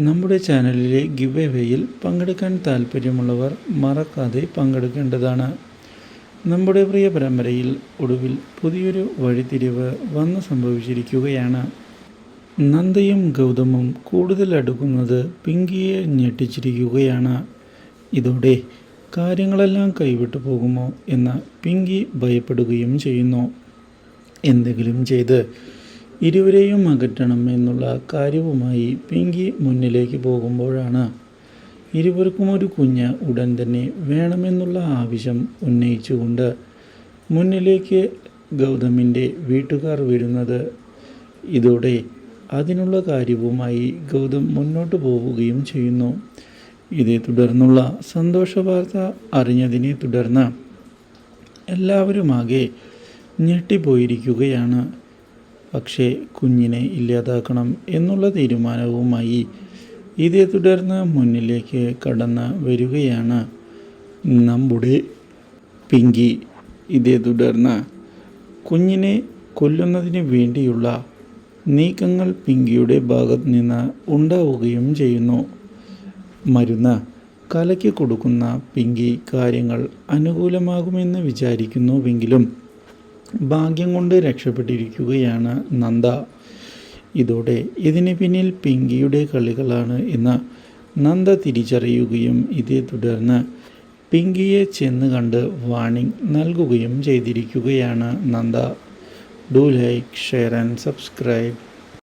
നമ്മുടെ ചാനലിലെ ഗിവ് എവേയിൽ പങ്കെടുക്കാൻ താൽപ്പര്യമുള്ളവർ മറക്കാതെ പങ്കെടുക്കേണ്ടതാണ്. നമ്മുടെ പ്രിയ പരമ്പരയിൽ ഒടുവിൽ പുതിയൊരു വഴിത്തിരിവ് വന്നു സംഭവിച്ചിരിക്കുകയാണ്. നന്ദയും ഗൗതമും കൂടുതൽ അടുക്കുന്നത് പിങ്കിയെ ഞെട്ടിച്ചിരിക്കുകയാണ്. ഇതോടെ കാര്യങ്ങളെല്ലാം കൈവിട്ടു പോകുമോ എന്ന് പിങ്കി ഭയപ്പെടുകയും ചെയ്യുന്നു. എന്തെങ്കിലും ചെയ്ത് ഇരുവരെയും അകറ്റണം എന്നുള്ള കാര്യവുമായി പിങ്കി മുന്നിലേക്ക് പോകുമ്പോഴാണ് ഇരുവർക്കും ഒരു കുഞ്ഞ് ഉടൻ തന്നെ വേണമെന്നുള്ള ആവശ്യം ഉന്നയിച്ചുകൊണ്ട് മുന്നിലേക്ക് ഗൗതമിന്റെ വീട്ടുകാർ വരുന്നത്. ഇതോടെ അതിനുള്ള കാര്യവുമായി ഗൗതം മുന്നോട്ട് പോവുകയും ചെയ്യുന്നു. ഇതേ തുടർന്നുള്ള സന്തോഷ വാർത്ത അറിഞ്ഞതിനെ തുടർന്ന് എല്ലാവരുമാകെ ഞെട്ടിപ്പോയിരിക്കുകയാണ്. പക്ഷേ കുഞ്ഞിനെ ഇല്ലാതാക്കണം എന്നുള്ള തീരുമാനവുമായി ഇതേ തുടർന്ന് മുന്നിലേക്ക് കടന്ന് വരികയാണ് നമ്മുടെ പിങ്കി. ഇതേ തുടർന്ന് കുഞ്ഞിനെ കൊല്ലുന്നതിന് വേണ്ടിയുള്ള നീക്കങ്ങൾ പിങ്കിയുടെ ഭാഗത്ത് നിന്ന് ഉണ്ടാവുകയും ചെയ്യുന്നു. മരുന്ന് കലയ്ക്ക് കൊടുക്കുന്ന പിങ്കി കാര്യങ്ങൾ അനുകൂലമാകുമെന്ന് വിചാരിക്കുന്നുവെങ്കിലും ഭാഗ്യം കൊണ്ട് രക്ഷപ്പെട്ടിരിക്കുകയാണ് നന്ദ. ഇതോടെ ഇതിന് പിന്നിൽ പിങ്കിയുടെ കളികളാണ് എന്ന് നന്ദ തിരിച്ചറിയുകയും ഇതേ തുടർന്ന് പിങ്കിയെ ചെന്ന് കണ്ട് വാണിംഗ് നൽകുകയും ചെയ്തിരിക്കുകയാണ് Nanda. Do like share and subscribe.